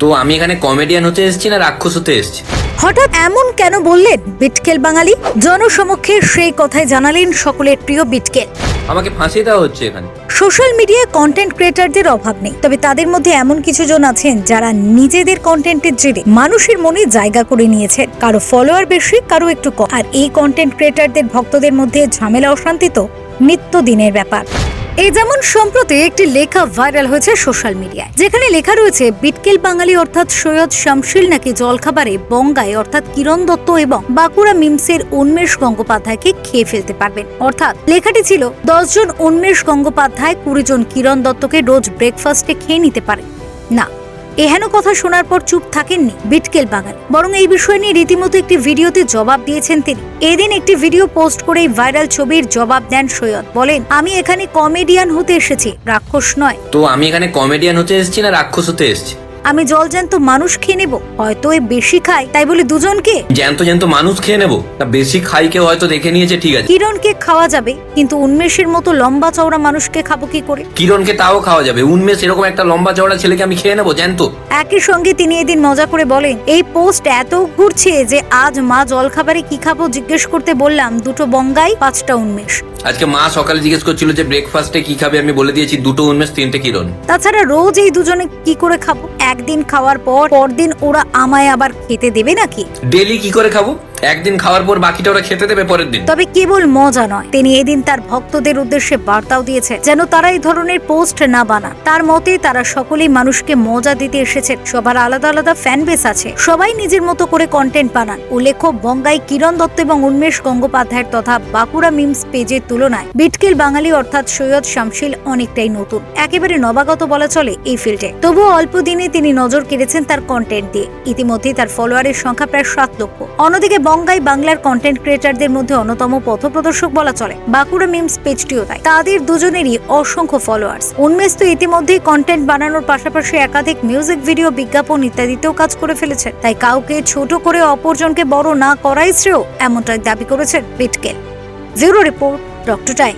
তো আমি এখানে কমেডিয়ান হতে এসেছি না রাক্ষস হতে এসেছি। হঠাৎ এমন কেন বললেন বিটকেল বাঙালি? জনসমক্ষে সেই কথাই জানালেন সকলের প্রিয় বিটকেল। আমাকে ফাঁসিয়ে দেওয়া হচ্ছে এখানে। সোশ্যাল মিডিয়ায় কন্টেন্ট ক্রিয়েটারদের অভাব নেই তবে তাদের মধ্যে এমন কিছু জন আছেন যারা নিজেদের কন্টেন্টের জেরে মানুষের মনে জায়গা করে নিয়েছেন। কারও ফলোয়ার বেশি কারও একটু কম। আর এই কন্টেন্ট ক্রিয়েটারদের ভক্তদের মধ্যে ঝামেলা অশান্তি তো নিত্যদিনের ব্যাপার। এই যেমন সম্প্রতি একটি লেখা ভাইরাল হয়েছে সোশ্যাল মিডিয়ায়, যেখানে লেখা রয়েছে, বিটকেল বাঙালি অর্থাৎ সৈয়দ শামশিল নাকি জলখাবারে বঙ্গায়, অর্থাৎ কিরণ দত্ত এবং বাঁকুড়া মিমসের উন্মেষ গঙ্গোপাধ্যায়কে খেয়ে ফেলতে পারবেন। অর্থাৎ লেখাটি ছিল দশজন উন্মেষ গঙ্গোপাধ্যায় কুড়ি জন কিরণ দত্তকে রোজ ব্রেকফাস্টে খেয়ে নিতে পারে। না এহেন কথা শোনার পর চুপ থাকেননি বিটকেল বাগান। বরং এই বিষয় নিয়ে রীতিমতো একটি ভিডিওতে জবাব দিয়েছেন তিনি। এদিন একটি ভিডিও পোস্ট করে ভাইরাল ছবির জবাব দেন সৈয়দ। বলেন, আমি এখানে কমেডিয়ান হতে এসেছি, রাক্ষস নয়। তো আমি এখানে কমেডিয়ান হতে এসেছি না রাক্ষস হতে এসেছি? আমি জল জ্যান্ত মানুষ খেয়ে নেব। হয়তো এ বেশি খাই তাই বলে দুজনকে। জ্যান্ত জ্যান্ত মানুষ খেয়ে নেব? তা বেশি খাই কেউ হয়তো দেখে নিয়েছে ঠিক আছে। কিরণকে খাওয়া যাবে কিন্তু উন্মেষের মতো লম্বা চওড়া মানুষকে খাব কি করে? কিরণকে তাও খাওয়া যাবে। উন্মেষ এরকম একটা লম্বা চওড়া ছেলেকে আমি খেয়ে নেব জ্যান্ত। একই সঙ্গে তিনি এদিন মজা করে বলেন এই পোস্ট এত ঘুরছে যে আজ মা জল খাবারে কি খাব? জিজ্ঞেস করতে বললাম দুটো বঙ্গাই পাঁচটা উন্মেষ। আজকে মা সকালে জিজ্ঞেস করছিল যে ব্রেকফাস্টে কি খাবে? আমি বলে দিয়েছি দুটো উন্মেষ তিনটে কিরণ। তাছাড়া রোজ এই দুজনে কি করে খাব? একদিন খাওয়ার পর পরদিন ওরা আমায় আবার খেতে দেবে নাকি? ডেলি কি করে খাব? একদিন খাওয়ার পর বাকিটা ওরা খেতে দেবে, পরের দিন। তবে কেবল মজা নয়। তিনি এদিন তার ভক্তদের উদ্দেশ্যে বার্তাও দিয়েছেন যেন তারা এই ধরনের পোস্ট না বানান। তার মতে, তারা সকলেই মানুষকে মজা দিতে এসেছে সবার আলাদা আলাদা ফ্যান বেস আছে। সবাই নিজের মতো করে কন্টেন্ট বানান। উল্লেখ্য, বঙ্গাই কিরণ দত্ত এবং উন্মেষ গঙ্গোপাধ্যায়ের তথা বাঁকুড়া মিমস পেজের তুলনায় বিটকেল বাঙালি অর্থাৎ সৈয়দ শামশিল অনেকটাই নতুন। একেবারে নবাগত বলা চলে এই ফিল্ডে তবুও অল্প দিনে তিনি নজর কেড়েছেন তার কন্টেন্ট দিয়ে। ইতিমধ্যেই তার ফলোয়ারের সংখ্যা প্রায় সাত লক্ষ। অন্যদিকে বঙ্গাই বাংলার কন্টেন্ট ক্রিয়েটারদের মধ্যে অন্যতম পথপ্রদর্শক বলা চলে। বাঁকুড়া মিমস পেজটিও তাই। তাদের দুজনেরই অসংখ্য ফলোয়ার্স উন্মেষ তো ইতিমধ্যেই কন্টেন্ট বানানোর পাশাপাশি একাধিক মিউজিক ভিডিও বিজ্ঞাপন ইত্যাদিতেও কাজ করে ফেলেছে তাই কাউকে ছোট করে অপরজনকে বড় না করাই শ্রেয়, এমনটাই দাবি করেছেন পিটকেল ব্যুরো রিপোর্ট ডক্টর টাইম